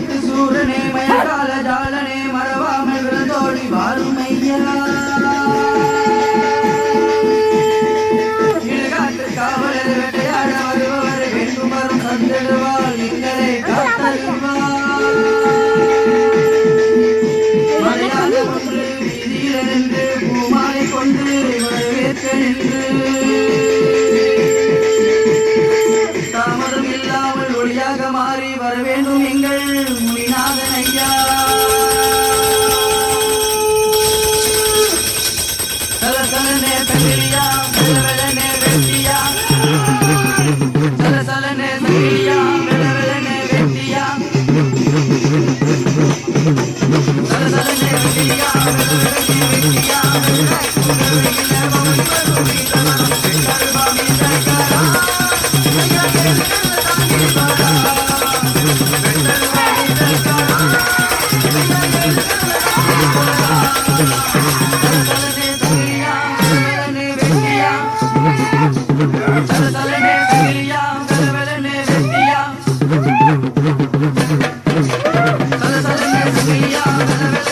இடுகாட்டு சூரனே மயகால ஜாலனே மறவாமல் விழுந்தோடி வாரும் ஐயா காவலர் வேட்டையாட வருபவர் எங்களை மலையாள ஒன்று நின்று பூமாலை கொண்டு வரவேற்க நின்று. தாமதம் இல்லாமல் ஒளியாக மாறி வர வேண்டும் எங்கள் कन्हैया सरसल ने सहेलिया सरल ने बेटिया सरसल ने सहेलिया सरल ने बेटिया सरसल ने सहेलिया सरल ने बेटिया Thank you.